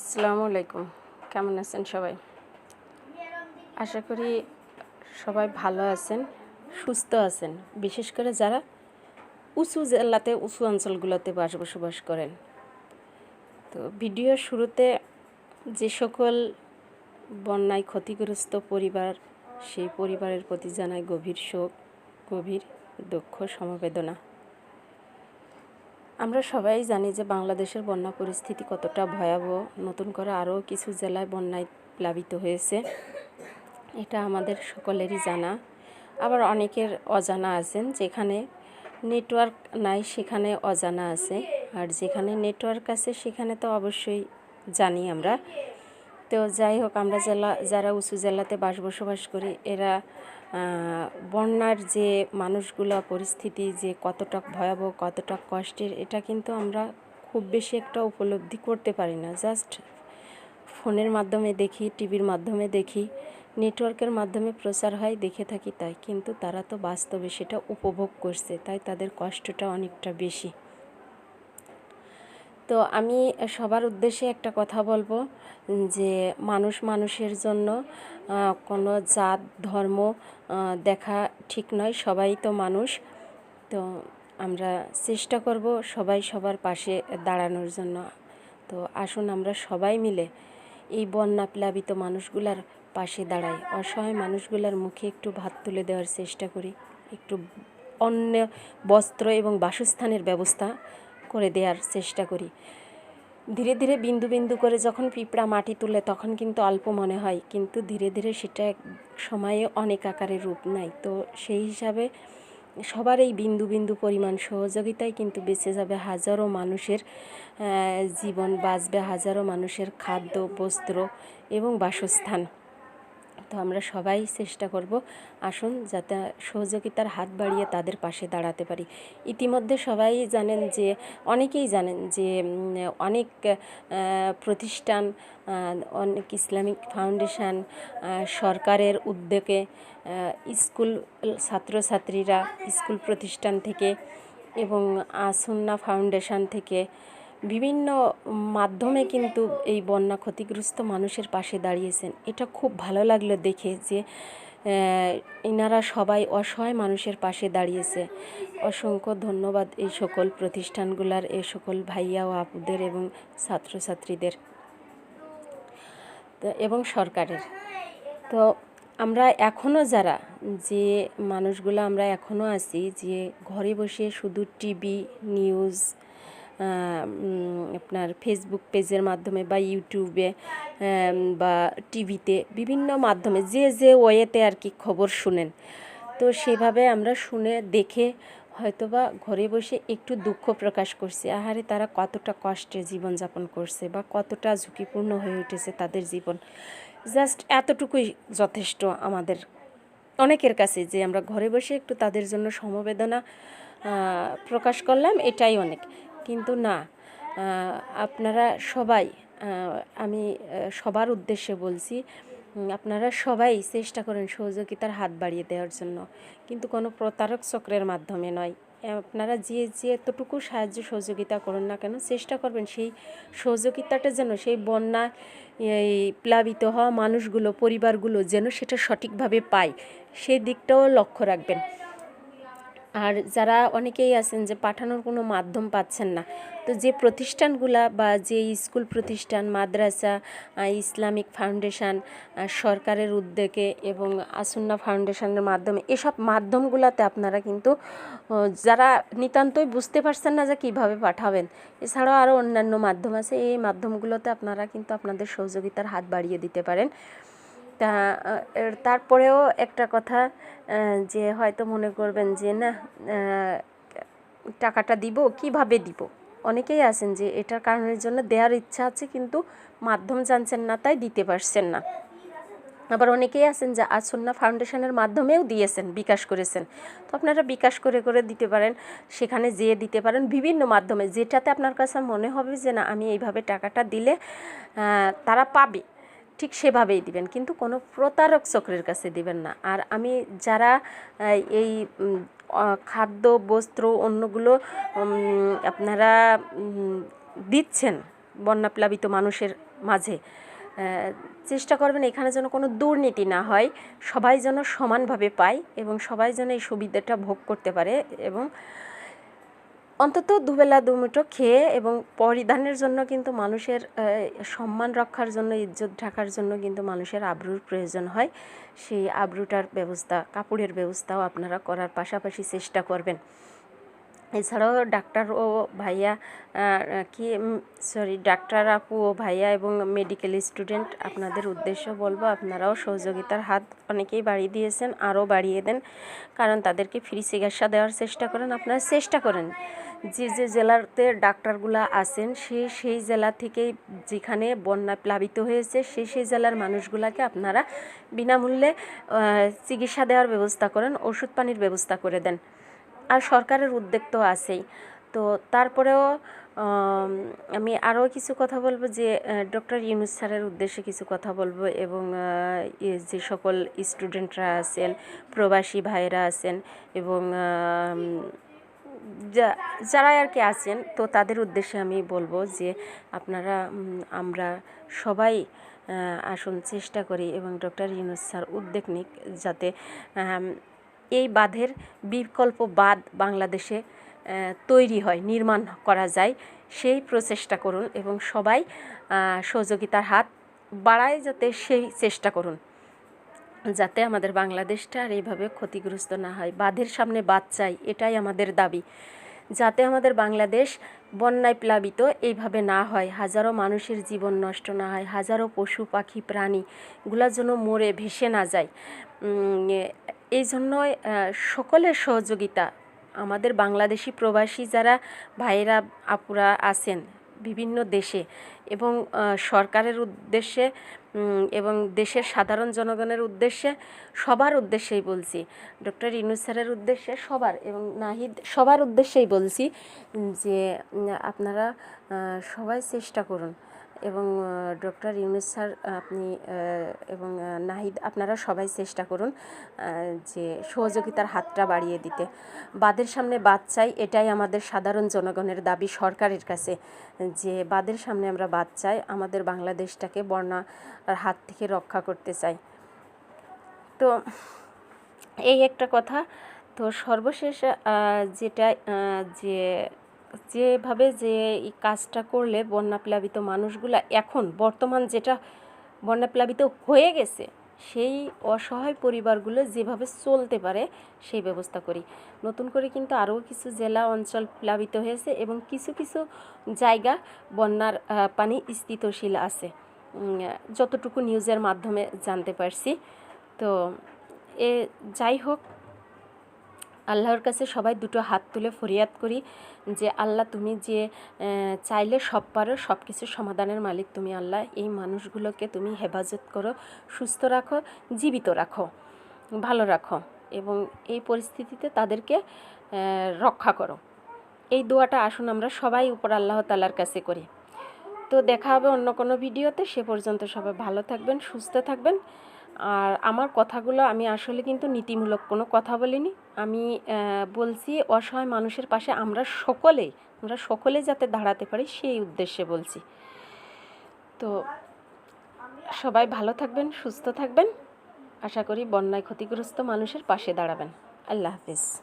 আসসালামু আলাইকুম। কেমন আছেন সবাই? আশা করি সবাই ভালো আছেন, সুস্থ আছেন। বিশেষ করে যারা উঁচু জেলাতে, উঁচু অঞ্চলগুলোতে বাস বসবাস করেন। তো ভিডিওর শুরুতে যে সকল বন্যায় ক্ষতিগ্রস্ত পরিবার, সেই পরিবারের প্রতি জানায় গভীর শোক, গভীর দুঃখ, সমবেদনা। আমরা সবাই জানি যে বাংলাদেশের বন্যা পরিস্থিতি কতটা ভয়াবহ। নতুন করে আরও কিছু জেলায় বন্যায় প্লাবিত হয়েছে। এটা আমাদের সকলেরই জানা। আবার অনেকের অজানা আছেন, যেখানে নেটওয়ার্ক নাই সেখানে অজানা আছে। আর যেখানে নেটওয়ার্ক আছে সেখানে তো অবশ্যই জানি আমরা। তো যাই হোক, আমরা জেলা, যারা উঁচু জেলাতে বাস বসবাস করি, এরা বন্যার যে মানুষগুলা, পরিস্থিতি যে কতটা ভয়াবহ, কতটা কষ্টের, এটা কিন্তু আমরা খুব বেশি একটা উপলব্ধি করতে পারি না। জাস্ট ফোনের মাধ্যমে দেখি, টিভির মাধ্যমে দেখি, নেটওয়ার্কের মাধ্যমে প্রচার হয়, দেখে থাকি তাই। কিন্তু তারা তো বাস্তবে সেটা উপভোগ করছে, তাই তাদের কষ্টটা অনেকটা বেশি। তো আমি সবার উদ্দেশ্যে একটা কথা বলব যে মানুষ মানুষের জন্য কোনো জাত, ধর্ম দেখা ঠিক নয়, সবাই তো মানুষ। তো আমরা চেষ্টা করব সবাই সবার পাশে দাঁড়ানোর জন্য। তো আসুন আমরা সবাই মিলে এই বন্যা প্লাবিত মানুষগুলার পাশে দাঁড়াই। অসহায় মানুষগুলার মুখে একটু ভাত তুলে দেওয়ার চেষ্টা করি। একটু অন্য বস্ত্র এবং বাসস্থানের ব্যবস্থা করে দেওয়ার চেষ্টা করি। ধীরে ধীরে বিন্দু বিন্দু করে যখন পিঁপড়া মাটি তুলে তখন কিন্তু অল্প মনে হয়, কিন্তু ধীরে ধীরে সেটা এক সময়ে অনেক আকারে রূপ নেয়। তো সেই হিসাবে সবার এই বিন্দু বিন্দু পরিমাণ সহযোগিতায় কিন্তু বেঁচে যাবে হাজারো মানুষের জীবন বাঁচবে হাজারো মানুষের খাদ্য, বস্ত্র এবং বাসস্থান। তো আমরা সবাই চেষ্টা করব আসুন যাতে সহযোগিতার হাত বাড়িয়ে তাদের পাশে দাঁড়াতে পারি। ইতিমধ্যে সবাই জানেন যে, অনেকেই জানেন যে অনেক প্রতিষ্ঠান অনেক ইসলামিক ফাউন্ডেশন সরকারের উদ্যোগে স্কুল ছাত্রছাত্রীরা স্কুল প্রতিষ্ঠান থেকে এবং আসন্না ফাউন্ডেশন থেকে বিভিন্ন মাধ্যমে কিন্তু এই বন্যা ক্ষতিগ্রস্ত মানুষের পাশে দাঁড়িয়েছেন। এটা খুব ভালো লাগল দেখে যে এনারা সবাই অসহায় মানুষের পাশে দাঁড়িয়েছে। অসংখ্য ধন্যবাদ এই সকল প্রতিষ্ঠানগুলার, এই সকল ভাইয়া ও আপুদের এবং ছাত্রছাত্রীদের এবং সরকারের। তো আমরা এখনও যারা, যে মানুষগুলো আমরা এখনও আছি, যে ঘরে বসে শুধু টিভি, নিউজ আপনার ফেসবুক পেজের মাধ্যমে বা ইউটিউবে বা টিভিতে বিভিন্ন মাধ্যমে যে যে ওয়েতে আর কি খবর শুনেন। তো সেভাবে আমরা শুনে দেখে হয়তোবা ঘরে বসে একটু দুঃখ প্রকাশ করছে, আহারে তারা কতটা কষ্টে জীবনযাপন করছে বা কতটা ঝুঁকিপূর্ণ হয়ে উঠেছে তাদের জীবন। জাস্ট এতটুকুই যথেষ্ট আমাদের অনেকের কাছে যে আমরা ঘরে বসে একটু তাদের জন্য সমবেদনা প্রকাশ করলাম, এটাই অনেক। কিন্তু না। আপনারা সবাই আমি সবার উদ্দেশ্যে বলছি আপনারা সবাই চেষ্টা করেন সহযোগিতার হাত বাড়িয়ে দেওয়ার জন্য। কিন্তু কোনো প্রতারক চক্রের মাধ্যমে নয়। আপনারা যে যে এতটুকু সাহায্য, সহযোগিতা করুন না কেন, চেষ্টা করবেন সেই সহযোগিতাটা যেন, সেই বন্যা, এই প্লাবিত হওয়া মানুষগুলো, পরিবারগুলো যেন সেটা সঠিকভাবে পায়। সেই দিকটাও লক্ষ্য রাখবেন। আর যারা অনেকেই আছেন যে পাঠানোর কোনো মাধ্যম পাচ্ছেন না, তো যে প্রতিষ্ঠানগুলা বা যে স্কুল প্রতিষ্ঠান, মাদ্রাসা ইসলামিক ফাউন্ডেশন সরকারের উদ্যোগে এবং আসুন্না ফাউন্ডেশনের মাধ্যমে, এসব মাধ্যমগুলোতে আপনারা কিন্তু যারা নিতান্তই বুঝতে পারছেন না যে কীভাবে পাঠাবেন, এছাড়াও আরও অন্যান্য মাধ্যম আছে, এই মাধ্যমগুলোতে আপনারা কিন্তু আপনাদের সহযোগিতার হাত বাড়িয়ে দিতে পারেন। তা তারপরেও একটা কথা যে হয়তো মনে করবেন যে না টাকাটা দিব, কীভাবে দিব? অনেকেই আছেন যে এটার কারণের জন্য দেওয়ার ইচ্ছা আছে কিন্তু মাধ্যম জানছেন না, তাই দিতে পারছেন না। আবার অনেকেই আছেন যে আসন্না ফাউন্ডেশনের মাধ্যমেও দিয়েছেন, বিকাশ করেছেন। তো আপনারা বিকাশ করে করে দিতে পারেন, সেখানে যেয়ে দিতে পারেন, বিভিন্ন মাধ্যমে। যেটাতে আপনার কাছে মনে হবে যে না, আমি এইভাবে টাকাটা দিলে তারা পাবে। ঠিক সেভাবেই দিবেন, কিন্তু কোনো প্রতারক চক্রের কাছে দিবেন না। আর আমি যারা এই খাদ্য, বস্ত্র অন্যগুলো আপনারা দিচ্ছেন বন্যাপ্লাবিত মানুষের মাঝে চেষ্টা করবেন এখানে যেন কোনো দুর্নীতি না হয়, সবাই যেন সমানভাবে পায় এবং সবাই যেন এই সুবিধাটা ভোগ করতে পারে এবং অন্তত দুবেলা দুমুঠো খেয়ে এবং পরিধানের জন্য কিন্তু মানুষের সম্মান রক্ষার জন্য, ইজ্জত ঢাকার জন্য কিন্তু মানুষের আব্রুর প্রয়োজন হয়। সেই আব্রুটার ব্যবস্থা, কাপড়ের ব্যবস্থাও আপনারা করার পাশাপাশি চেষ্টা করবেন। এছাড়াও ডাক্তার ও ভাইয়া কি সরি ডাক্তার আপু ও ভাইয়া এবং মেডিকেল স্টুডেন্ট আপনাদের উদ্দেশ্য বলব, আপনারাও সহযোগিতার হাত অনেকেই বাড়িয়ে দিয়েছেন, আরও বাড়িয়ে দেন। কারণ তাদেরকে ফ্রি চিকিৎসা দেওয়ার চেষ্টা করেন, আপনারা চেষ্টা করেন। যে যে জেলাতে ডাক্তারগুলা আছেন সেই সেই জেলা থেকেই যেখানে বন্যা প্লাবিত হয়েছে সেই সেই জেলার মানুষগুলাকে আপনারা বিনামূল্যে চিকিৎসা দেওয়ার ব্যবস্থা করেন, ওষুধ পানির ব্যবস্থা করে দেন। আর সরকারের উদ্যোগ তো আছেই। তো তারপরেও আমি আরও কিছু কথা বলব যে ডক্টর ইউনুস স্যারের উদ্দেশ্যে কিছু কথা বলব এবং যে সকল স্টুডেন্টরা আছেন, প্রবাসী ভাইয়েরা আছেন এবং যারা আর কি আছেন, তো তাদের উদ্দেশ্যে আমি বলব যে, আপনারা আমরা সবাই আসুন চেষ্টা করি এবং ডক্টর ইউনুস স্যার উদ্যোগ নিক যাতে এই বাঁধের বিকল্প বাঁধ বাংলাদেশে তৈরি হয়, নির্মাণ করা যায়। সেই প্রচেষ্টা করুন এবং সবাই সহযোগিতার হাত বাড়ায় যাতে সেই চেষ্টা করুন। যাতে আমাদের বাংলাদেশটা আর এইভাবে ক্ষতিগ্রস্ত না হয়। বাঁধের সামনে বাদ চাই, এটাই আমাদের দাবি। যাতে আমাদের বাংলাদেশ বন্যায় প্লাবিত, এইভাবে না হয়। হাজারো মানুষের জীবন নষ্ট না হয়। হাজারো পশু, পাখি প্রাণীগুলা যেন মরে ভেসে না যায়। এই জন্য সকলের সহযোগিতা। আমাদের বাংলাদেশি প্রবাসী যারা, ভাইয়েরা, আপুরা আছেন বিভিন্ন দেশে এবং সরকারের উদ্দেশ্যে এবং দেশের সাধারণ জনগণের উদ্দেশ্যে সবার উদ্দেশ্যেই বলছি। ডক্টর ইনুস স্যারের উদ্দেশ্যে সবার এবং নাহিদ সবার উদ্দেশ্যেই বলছি যে আপনারা সবাই চেষ্টা করুন। এবং ডক্টর ইউনুস স্যার, আপনি এবং নাহিদ, আপনারা সবাই চেষ্টা করুন যে সহযোগিতার হাতটা বাড়িয়ে দিতে। বাদের সামনে বাদ চাই, এটাই আমাদের সাধারণ জনগণের দাবি সরকারের কাছে, যে বাদের সামনে আমরা বাদ চাই, আমাদের বাংলাদেশটাকে বন্যার হাত থেকে রক্ষা করতে চাই। তো, এই একটা কথা। তো সর্বশেষ যেটা যে যেভাবে যে এই কাজটা করলে বন্যা প্লাবিত মানুষগুলা এখন বর্তমান যেটা বন্যা প্লাবিত হয়ে গেছে, সেই অসহায় পরিবারগুলো যেভাবে চলতে পারে, সেই ব্যবস্থা করি। নতুন করে কিন্তু আরও কিছু জেলা অঞ্চল প্লাবিত হয়েছে এবং কিছু কিছু জায়গা বন্যার পানি স্থিতশীল আছে। যতটুকু নিউজের মাধ্যমে জানতে পারছি। তো, এ, যাই হোক আল্লাহর কাছে সবাই দুটো হাত তুলে ফরিয়াদ করি যে, আল্লাহ, তুমি যে চাইলে সব পারো সব কিছু সমাধানের মালিক তুমি আল্লাহ। এই মানুষগুলোকে তুমি হেফাজত করো, সুস্থ রাখো, জীবিত রাখো, ভালো রাখো এবং এই পরিস্থিতিতে তাদেরকে রক্ষা করো। এই দোয়াটা আসুন আমরা সবাই উপর আল্লাহ তালার কাছে করি। তো দেখা হবে অন্য কোনো ভিডিওতে। সে পর্যন্ত সবাই ভালো থাকবেন, সুস্থ থাকবেন। আর আমার কথাগুলো আমি আসলে কিন্তু নীতিমূলক কোনো কথা বলিনি। আমি বলছি অসহায় মানুষের পাশে আমরা সকলে আমরা সকলে যাতে দাঁড়াতে পারি সেই উদ্দেশ্যে বলছি। তো সবাই ভালো থাকবেন, সুস্থ থাকবেন। আশা করি বন্যায় ক্ষতিগ্রস্ত মানুষের পাশে দাঁড়াবেন। আল্লাহ হাফিজ।